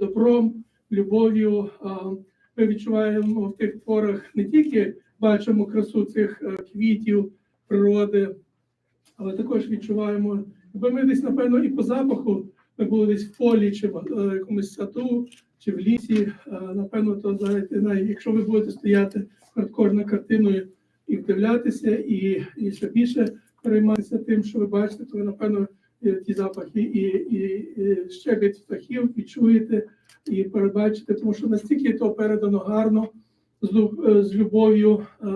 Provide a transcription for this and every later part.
добром, любов'ю. Ми відчуваємо в тих творах не тільки бачимо красу цих е, квітів, природи, але також відчуваємо, бо ми десь, напевно, і по запаху ми були десь в полі, чи в е, якомусь саду, чи в лісі. Напевно, то знаєте, якщо ви будете стояти перед кожною картиною і вдивлятися, і, і ще більше перейматися тим, що ви бачите, то ви, напевно, ті запахи і, і, і щебет птахів відчуєте і передбачите, тому що настільки то передано гарно, з, е, з любов'ю, е,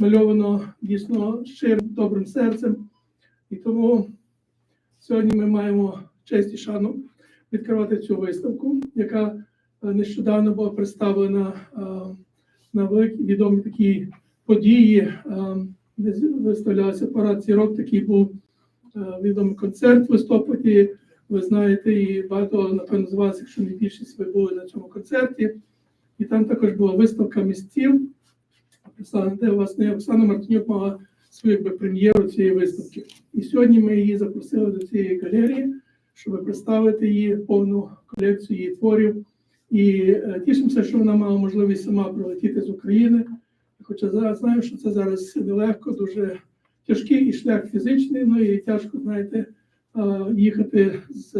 мальовано дійсно щирим добрим серцем. І тому сьогодні ми маємо честь і шану відкривати цю виставку, яка е, нещодавно була представлена е, на великій відомій такій події, е, виставлявся парад зірок. Такий був е, відомий концерт в листопаді. Ви знаєте, і багато, напевно, з вас, якщо не більшість, ви були на цьому концерті. І там також була виставка містів. Де власне Оксана Мартинюк мала свою якби, прем'єру цієї виставки. І сьогодні ми її запросили до цієї галерії, щоб представити її повну колекцію її творів. І е, тішимося, що вона мала можливість сама прилетіти з України. Хоча зараз знаю, що це зараз нелегко, дуже тяжкий і шлях фізичний, ну і тяжко, знаєте, їхати з,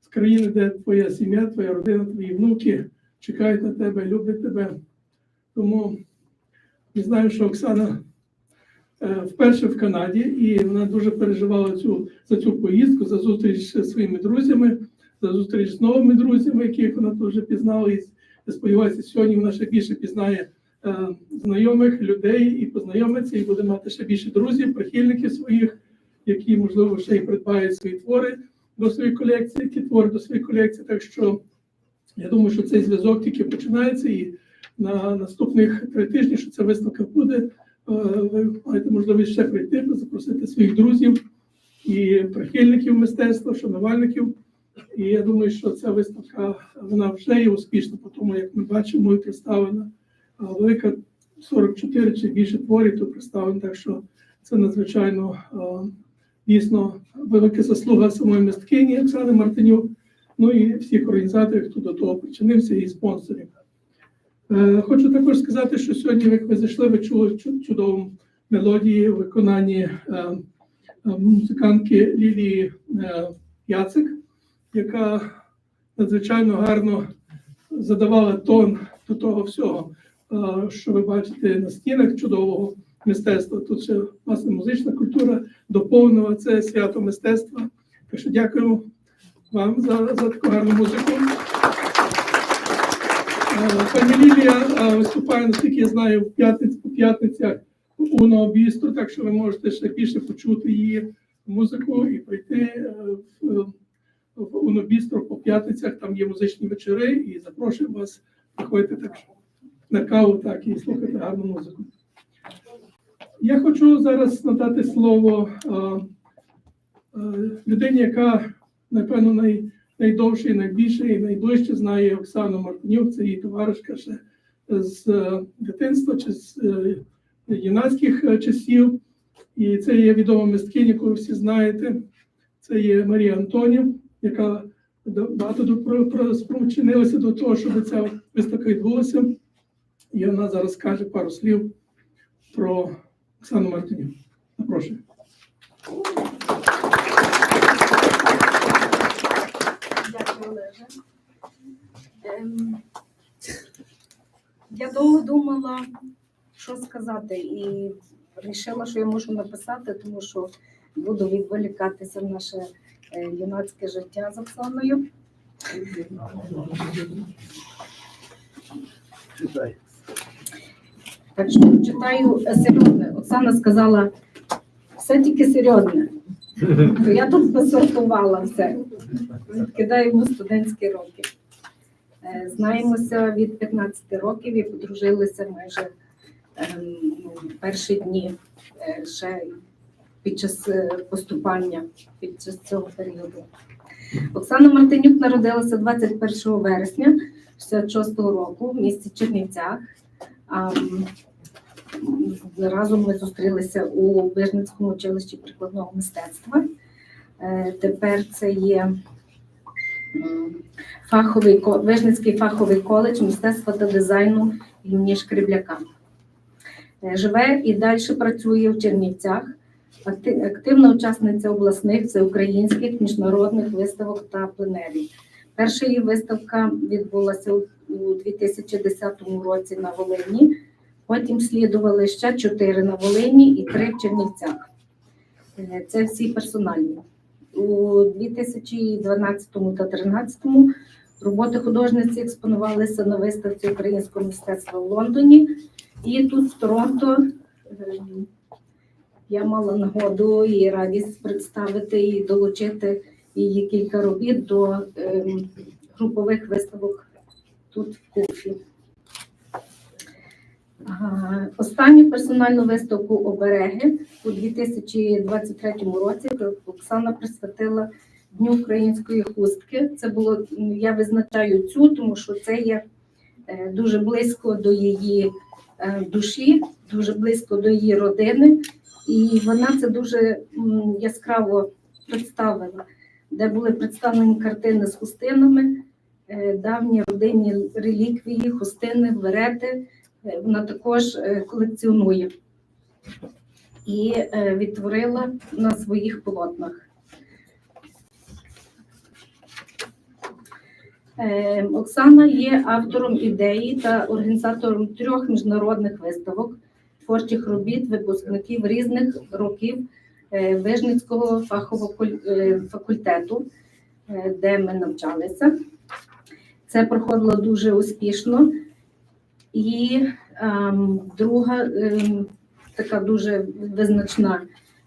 з країни, де твоя сім'я, твоя родина, твої внуки чекають на тебе, люблять тебе. Тому я знаю, що Оксана е, вперше в Канаді, і вона дуже переживала цю, за цю поїздку, за зустріч зі своїми друзями, за зустріч з новими друзями, яких вона дуже пізнала. І сподіваюся, сьогодні вона ще більше пізнає знайомих людей і познайомиться, і буде мати ще більше друзів, прихильників своїх, які, можливо, ще й придбають свої твори до своєї колекції, які твори до своєї колекції. Так що я думаю, що цей зв'язок тільки починається, і на наступних три тижні, що ця виставка буде, е, ви маєте можливість ще прийти, запросити своїх друзів і прихильників мистецтва, шанувальників. І я думаю, що ця виставка вона вже є успішна, по тому як ми бачимо, і представлена велика 44 чи більше творів тут представлено, так що це надзвичайно е, дійсно велика заслуга самої мисткині Оксани Мартинюк, ну і всіх організаторів, хто до того причинився, і спонсорів. Е, Хочу також сказати, що сьогодні, як ви зайшли, ви чули чудову мелодії у виконанні е, музикантки Лілії Яцик, яка надзвичайно гарно задавала тон до того всього, що ви бачите на стінах чудового мистецтва. Тут ще власне музична культура доповнила це свято мистецтва. Так що дякую вам за, за таку гарну музику. Пані Лілія виступає, наскільки я знаю, в п'ятниць по п'ятницях у Новобістру, так що ви можете ще більше почути її музику і прийти е, в, в Унобістро по п'ятницях. Там є музичні вечори, і запрошую вас приходити так на каву, так і слухати гарну музику. Я хочу зараз надати слово е, е, людині, яка, напевно, най, найдовше найбільше і найближче знає Оксану Мартинюк, це її товаришка ще з е, дитинства чи з е, юнацьких е, часів. І це є відома мисткиня, яку ви всі знаєте. Це є Марія Антонів, яка багато спричинилася до того, щоб ця виставка відбулася. І вона зараз скаже пару слів про Оксану Мартинюк. Запрошую. Дякую, Олеже. Ем, Я довго думала, що сказати, і вирішила, що я можу написати, тому що буду відволікатися в наше е, юнацьке життя з Оксаною. Так читаю серйозне. Оксана сказала, все тільки серйозне. Я тут посортувала все. Відкидаємо студентські роки. Е, Знаємося від 15 років і подружилися майже ем, ну, перші дні е, ще під час е, поступання, під час цього періоду. Оксана Мартинюк народилася 21 вересня 66-го року в місті Чернівцях. Разом ми зустрілися у Вижницькому училищі прикладного мистецтва. Е, Тепер це є фаховий Вижницький фаховий коледж мистецтва та дизайну імені Шкрібляка. Е, Живе і далі працює в Чернівцях. Активна учасниця обласних всеукраїнських міжнародних виставок та пленерів. Перша її виставка відбулася у 2010 році на Волині. Потім слідували ще чотири на Волині і три в Чернівцях. Е, Це всі персональні. У 2012 та 2013 роботи художниці експонувалися на виставці українського мистецтва в Лондоні. І тут в Торонто е, я мала нагоду і радість представити і долучити її кілька робіт до ем, групових виставок тут в Куфі. Останню персональну виставку обереги у 2023 році Оксана присвятила Дню української хустки. Це було я визначаю цю, тому що це є е, дуже близько до її е, душі, дуже близько до її родини, і вона це дуже яскраво представила, де були представлені картини з хустинами, е, давні родинні реліквії, хустини, верети. Е, Вона також е, колекціонує і е, відтворила на своїх полотнах. Оксана є автором ідеї та організатором трьох міжнародних виставок творчих робіт випускників різних років Вижницького фахового факультету, де ми навчалися. Це проходило дуже успішно. І ем, друга ем, така дуже визначна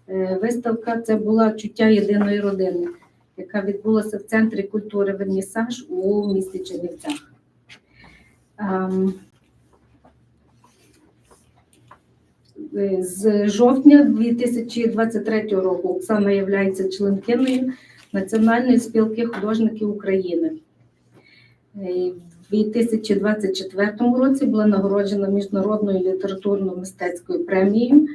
е, виставка це була чуття єдиної родини, яка відбулася в центрі культури Вернісаж у місті Чернівцях. Ем, е, з жовтня 2023 року Оксана є членкиною Національної спілки художників України. Е, 2024 році була нагороджена міжнародною літературно-мистецькою премією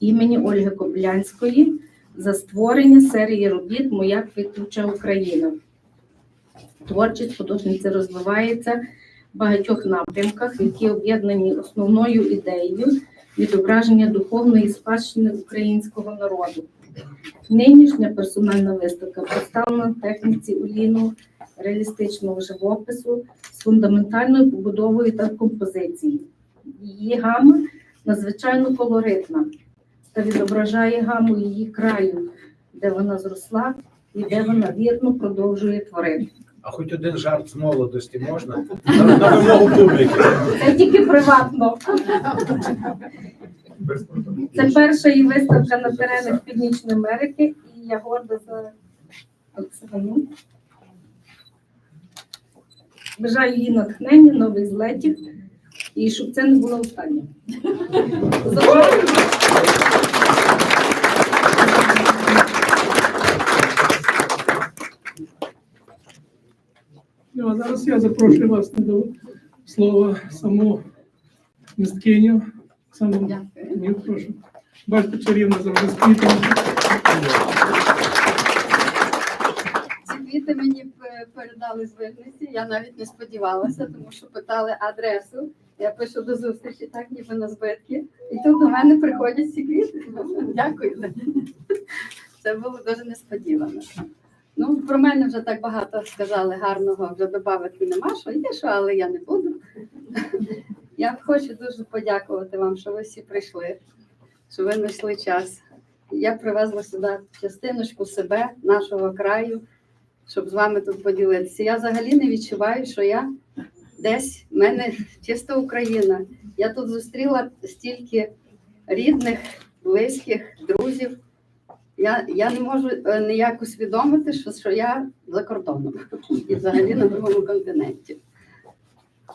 імені Ольги Коблянської за створення серії робіт Моя квітуча Україна. Творчість художниці розвивається в багатьох напрямках, які об'єднані основною ідеєю відображення духовної спадщини українського народу. Нинішня персональна виставка представлена в техніці олійного реалістичного живопису з фундаментальною побудовою та композицією. Її гама надзвичайно колоритна та відображає гаму її краю, де вона зросла і де вона вірно продовжує творити. А хоч один жарт з молодості можна? На, на вимогу публіки. Це тільки приватно. Це перша її виставка на теренах Північної Америки, і я горда за Оксану. Бажаю їй натхнення, нових злетів, і щоб це не було останнє. Ну, а зараз я запрошую вас до слова саму мисткиню. Оксану, ні, прошу. Бачите, чарівна завжди з квітами. Ці квіти мені передали з Вигниці. Я навіть не сподівалася, тому що питали адресу. Я пишу до зустрічі, так ніби на збитки. І тут до мене приходять ці квіти. Дякую. Це було дуже несподівано. Ну, про мене вже так багато сказали гарного, вже додати нема, що є що, але я не буду. Я хочу дуже подякувати вам, що ви всі прийшли, що ви знайшли час. Я привезла сюди частиночку себе, нашого краю, щоб з вами тут поділитися. Я взагалі не відчуваю, що я десь в мене чиста Україна. Я тут зустріла стільки рідних, близьких, друзів. Я, я не можу е, ніяк усвідомити, що, що я за кордоном і взагалі на другому континенті.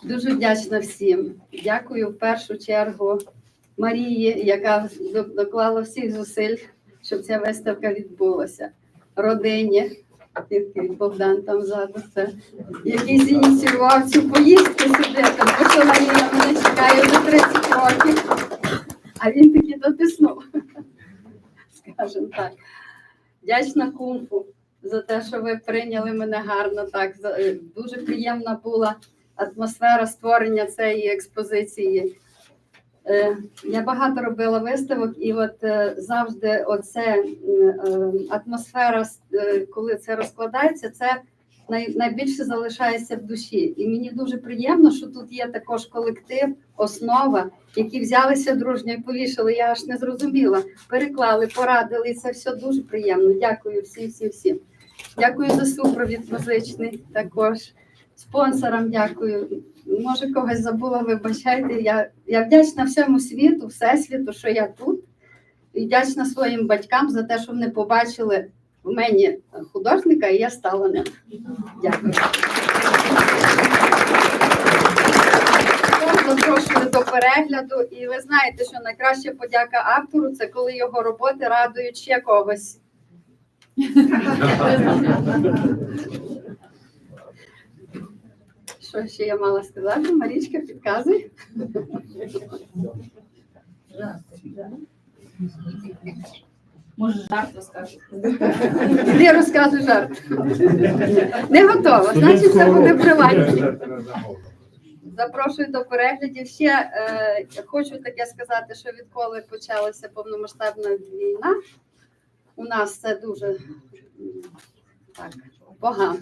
Дуже вдячна всім. Дякую в першу чергу Марії, яка доклала всіх зусиль, щоб ця виставка відбулася. Родині, Богдан там ззаду, це, який зініціював цю поїздку сюди, тому що мене чекає вже 30 років, а він таки дотиснув. Скажімо так. Вдячна кумфу, за те, що ви прийняли мене гарно. Так е, дуже приємна була атмосфера створення цієї експозиції. Е, Я багато робила виставок, і от е, завжди оце е, атмосфера, коли це розкладається, це найбільше залишається в душі. І мені дуже приємно, що тут є також колектив, основа, які взялися дружньо і повішали. Я аж не зрозуміла. Переклали, порадили. І це все дуже приємно. Дякую всім, всім, всім. Дякую за супровід музичний також. Спонсорам дякую. Може, когось забула, вибачайте. Я, я вдячна всьому світу, всесвіту, що я тут. І вдячна своїм батькам за те, що вони побачили в мені художника, і я стала ним. Дякую. Запрошую до перегляду, і ви знаєте, що найкраща подяка автору це коли його роботи радують ще когось. Що ще я мала сказати? Марічка, підказуй. Може, жарт розкажу. Іди розказуй жарт. Не готова, значить це буде приватні. Запрошую до переглядів. Ще е, хочу таке сказати, що відколи почалася повномасштабна війна, у нас це дуже так, погано.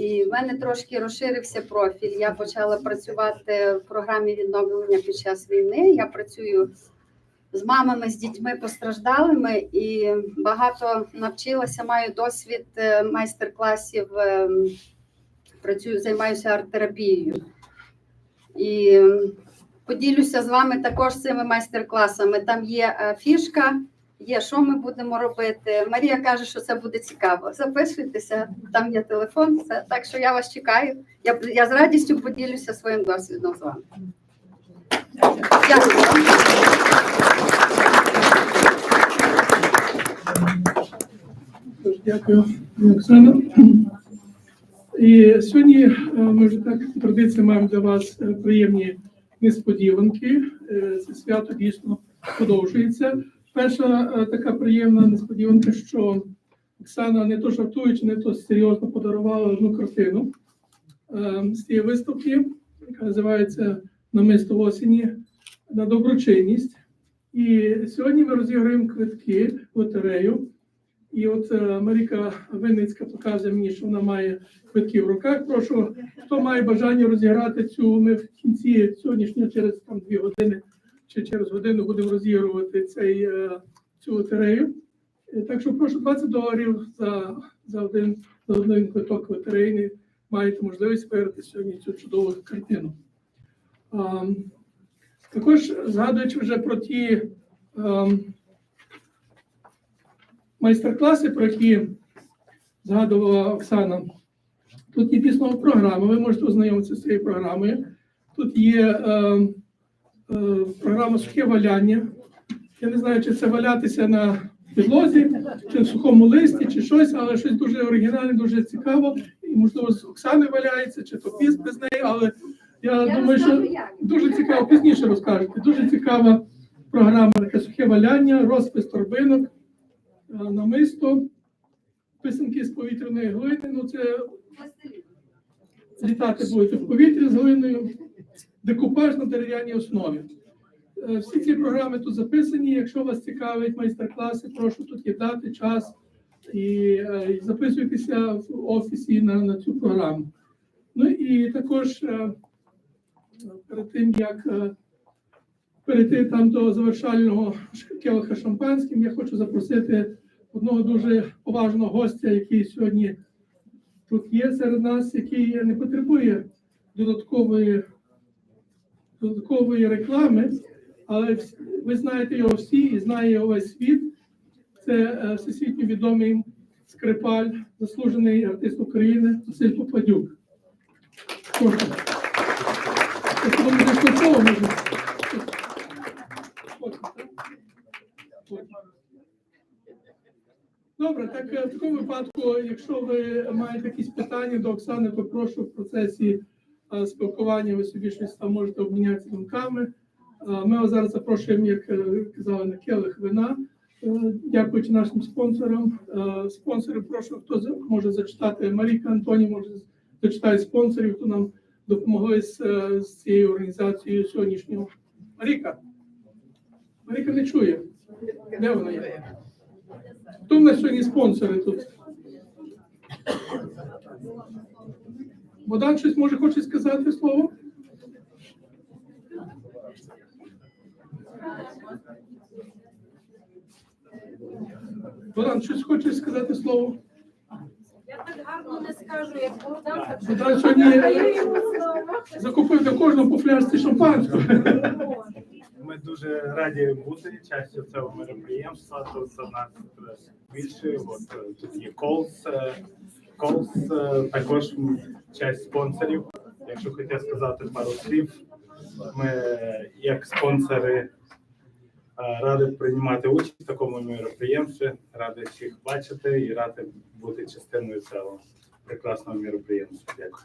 І в мене трошки розширився профіль. Я почала працювати в програмі відновлення під час війни. Я працюю з мамами, з дітьми постраждалими і багато навчилася, маю досвід е, майстер-класів, е, працюю, займаюся арт-терапією. І поділюся з вами також цими майстер-класами. Там є е, фішка, є, що ми будемо робити. Марія каже, що це буде цікаво. Записуйтеся, там є телефон. Все. Так що я вас чекаю. Я, я з радістю поділюся своїм досвідом з вами. Дякую. Дякую, Оксана. І сьогодні е, ми вже так традиція маємо для вас е, приємні несподіванки. Е, Це свято дійсно продовжується. Перша е, така приємна несподіванка, що Оксана не то жартуючи, не то серйозно подарувала одну картину е, з тієї виставки, яка називається Намисто осені на доброчинність. І сьогодні ми розіграємо квитки в лотерею. І от е, Маріка Винницька показує мені, що вона має квитки в руках. Прошу, хто має бажання розіграти цю, ми в кінці сьогоднішнього, через там дві години чи через годину будемо розігрувати цей, е, цю лотерею. Е, Так що прошу 20 доларів за, за один за один квиток лотерейний. Маєте можливість виграти сьогодні цю чудову картину. А, також згадуючи вже про ті. майстер-класи, про які згадувала Оксана. Тут є дійсно програма, ви можете ознайомитися з цією програмою. Тут є е, програма сухе валяння. Я не знаю, чи це валятися на підлозі, чи в сухому листі, чи щось, але щось дуже оригінальне, дуже цікаво. І, можливо, з Оксани валяється, чи то піс без неї, але я, Я думаю, що як. дуже цікаво, пізніше розкажете. Дуже цікава програма, таке сухе валяння, розпис торбинок е, намисто, писанки з повітряної глини. Ну, це літати будете в повітрі з глиною, декупаж на дерев'яній основі. Е, Всі ці програми тут записані. Якщо вас цікавить майстер-класи, прошу тут є дати час і, е, і записуйтеся в офісі на, на цю програму. Ну і також е, перед тим як перейти там до завершального келиха шампанським, я хочу запросити одного дуже поважного гостя, який сьогодні тут є серед нас, який не потребує додаткової, додаткової реклами, але ви знаєте його всі і знає його весь світ. Це е, всесвітньо відомий скрипаль, заслужений артист України Василь Попадюк. Добре, так е, в такому випадку, якщо ви маєте якісь питання до Оксани, то прошу в процесі спілкування ви собі щось там можете обмінятися думками. Е, Ми вас зараз запрошуємо, як е, казали, на келих вина. Е, Дякуючи нашим спонсорам. Е, Спонсори, прошу, хто може зачитати. Маріка Антоні може зачитати спонсорів, хто нам допомогли з, е, з цією організацією сьогоднішнього. Маріка. Маріка не чує. Де вона є? Хто в нас сьогодні спонсори тут? Богдан щось може хоче сказати слово? Богдан, щось хочеш сказати слово? Я так гарно не скажу, як Богдан. Богдан сьогодні закупив для кожного по фляжці шампанського. Ми дуже раді бути частю цього мероприємства. Тут за нас е, більше. От е, тут є Колс. Колс е, також часть спонсорів. Якщо хотів сказати пару слів, ми як спонсори е, раді приймати участь в такому мероприємстві, раді всіх бачити і раді бути частиною цього прекрасного мероприємства. Дякую.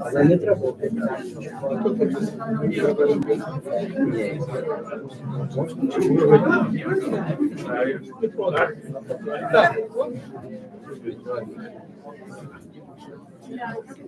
Она не работает. Да. Gracias.